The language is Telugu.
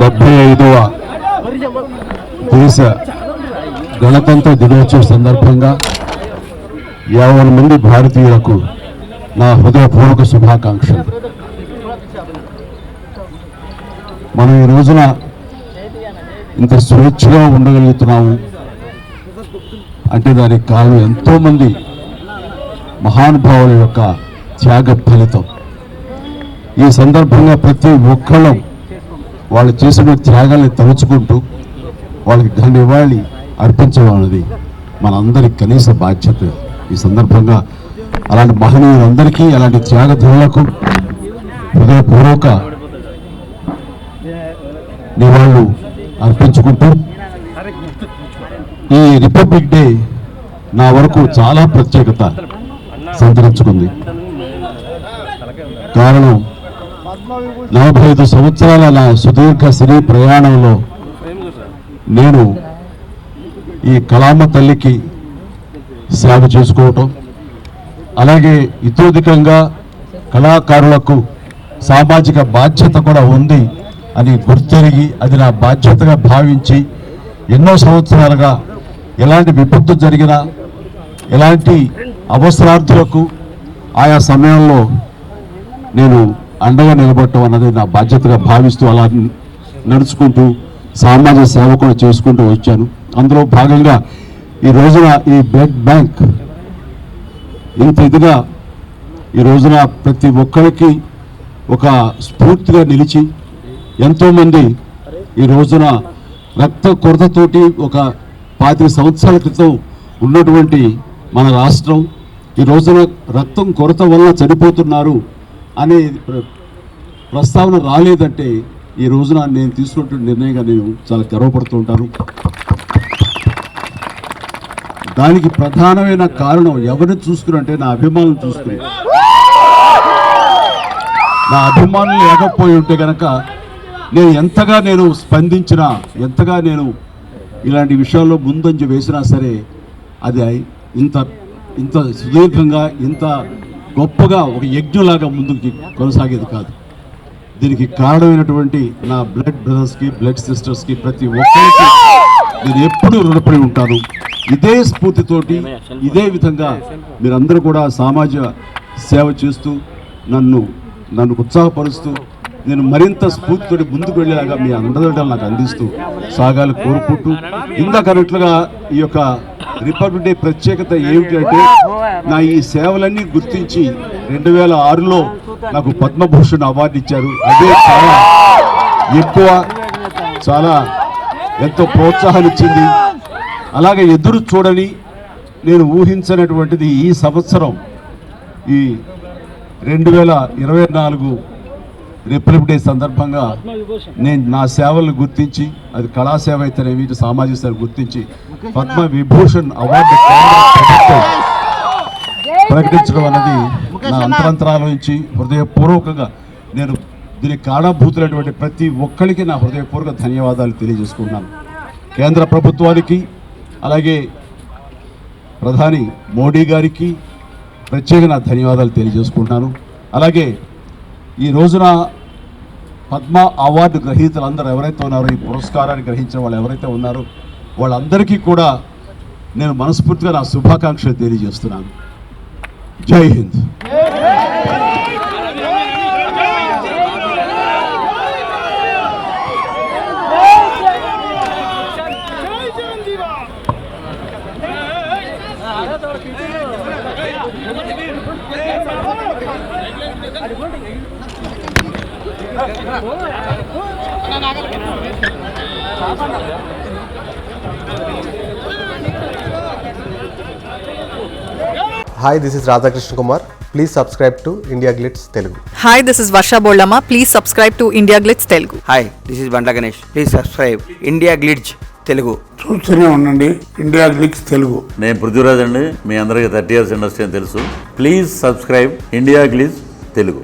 డెబ్బై ఐదవ దేశ గణతంత్ర దినోత్సవ సందర్భంగా యాభై మంది భారతీయులకు నా హృదయపూర్వక శుభాకాంక్షలు. మనం ఈ రోజున ఇంత స్వేచ్ఛగా ఉండగలుగుతున్నాము అంటే దానికి కారణం ఎంతోమంది మహానుభావుల యొక్క త్యాగ ఫలితం. ఈ సందర్భంగా ప్రతి ఒక్కళ్ళం వాళ్ళు చేసిన త్యాగాల్ని తలుచుకుంటూ వాళ్ళకి ఘన నివాళి అర్పించడం అనేది మనందరి కనీస బాధ్యత ఈ సందర్భంగా. అలాంటి మహనీయులందరికీ అలాంటి త్యాగధనులకు హృదయపూర్వక నివాళులు అర్పించుకుంటూ ఈ రిపబ్లిక్ డే నా వరకు చాలా ప్రత్యేకత సంతరించుకుంది. కారణం నలభై ఐదు సంవత్సరాల నా సుదీర్ఘ సినీ ప్రయాణంలో నేను ఈ కళామ తల్లికి సేవ చేసుకోవటం అలాగే ఇతోధికంగా కళాకారులకు సామాజిక బాధ్యత కూడా ఉంది అని గుర్తెరిగి అది నా బాధ్యతగా భావించి ఎన్నో సంవత్సరాలుగా ఎలాంటి విపత్తు జరిగినా ఎలాంటి అవసరార్థులకు ఆయా సమయంలో నేను అండగా నిలబడటం అన్నది నా బాధ్యతగా భావిస్తూ అలా నడుచుకుంటూ సామాజిక సేవ కూడా చేసుకుంటూ వచ్చాను. అందులో భాగంగా ఈ రోజున ఈ బ్లడ్ బ్యాంక్ ఇంత ఇదిగా ఈ రోజున ప్రతి ఒక్కరికి ఒక స్ఫూర్తిగా నిలిచి ఎంతోమంది ఈ రోజున రక్త కొరతతోటి ఒక పాతిక సంవత్సరాల క్రితం ఉన్నటువంటి మన రాష్ట్రం ఈ రోజున రక్తం కొరత వల్ల చనిపోతున్నారు. అనే ప్ర- ప్రస్తావన రాలేదంటే ఈ రోజున నేను తీసుకున్నటువంటి నిర్ణయంగా నేను చాలా గర్వపడుతూ ఉంటాను. దానికి ప్రధానమైన కారణం ఎవరిని చూసుకున్నంటే నా అభిమానులు చూసుకుని. నా అభిమానులు లేకపోయి ఉంటే కనుక నేను ఎంతగా నేను స్పందించినా ఎంతగా నేను ఇలాంటి విషయాల్లో ముందంజ వేసినా సరే అది ఇంత ఇంత సుదీర్ఘంగా ఇంత గొప్పగా ఒక యజ్ఞలాగా ముందుకు కొనసాగేది కాదు. దీనికి కారణమైనటువంటి నా బ్లడ్ బ్రదర్స్కి బ్లడ్ సిస్టర్స్కి ప్రతి ఒక్కరికి నేను ఎప్పుడూ రుణపడి ఉంటాను. ఇదే స్ఫూర్తితోటి ఇదే విధంగా మీరందరూ కూడా సామాజిక సేవ చేస్తూ నన్ను నన్ను ఉత్సాహపరుస్తూ నేను మరింత స్ఫూర్తితోటి ముందుకు వెళ్ళేలాగా మీ అండదండలు నాకు అందిస్తూ సాగాలు కోరుకుంటూ ఇందాక అన్నట్లుగా ఈ యొక్క రిపబ్లిక్ డే ప్రత్యేకత ఏమిటి అంటే నా ఈ సేవలన్నీ గుర్తించి రెండు వేల ఆరులో నాకు పద్మభూషణ్ అవార్డు ఇచ్చారు. అదే చాలా ఎక్కువ చాలా ఎంతో ప్రోత్సాహాన్ని ఇచ్చింది. అలాగే ఎదురు చూడని నేను ఊహించినటువంటిది ఈ సంవత్సరం ఈ రెండు వేల ఇరవై నాలుగు రిపబ్లిక్ డే సందర్భంగా నేను నా సేవలను గుర్తించి అది కళాసేవ అయితేనేమి ఇటు సామాజిక సేవ గుర్తించి పద్మ విభూషణ్ అవార్డు ప్రకటించడం అనేది నా అంతరంతరాల నుంచి హృదయపూర్వకంగా నేను దీనికి కారణభూతులైనటువంటి ప్రతి ఒక్కరికి నా హృదయపూర్వక ధన్యవాదాలు తెలియజేసుకున్నాను కేంద్ర ప్రభుత్వానికి అలాగే ప్రధాని మోడీ గారికి ప్రత్యేక నా ధన్యవాదాలు తెలియజేసుకుంటున్నాను. అలాగే ఈ రోజున పద్మ అవార్డు గ్రహీతలు అందరూ ఎవరైతే ఉన్నారో ఈ పురస్కారాన్ని గ్రహించిన వాళ్ళు ఎవరైతే ఉన్నారో వాళ్ళందరికీ కూడా నేను మనస్ఫూర్తిగా నా శుభాకాంక్షలు తెలియజేస్తున్నాను. Jai Hind. Hi, this is Radhakrishna Kumar. Please subscribe to India Glitz Telugu. Hi this is Varsha Bollamma please subscribe to India Glitz Telugu hi this is Bandla Ganesh please subscribe India Glitz Telugu చూస్తూనే ఉండండి. ఇండియా గ్లిక్స్ తెలుగు నేను పృథ్వీరాజ్ అండి. మీ అందరికీ థర్టీ ఇయర్స్ ఇండస్ట్రీ అని తెలుసు. Please subscribe India Glitz Telugu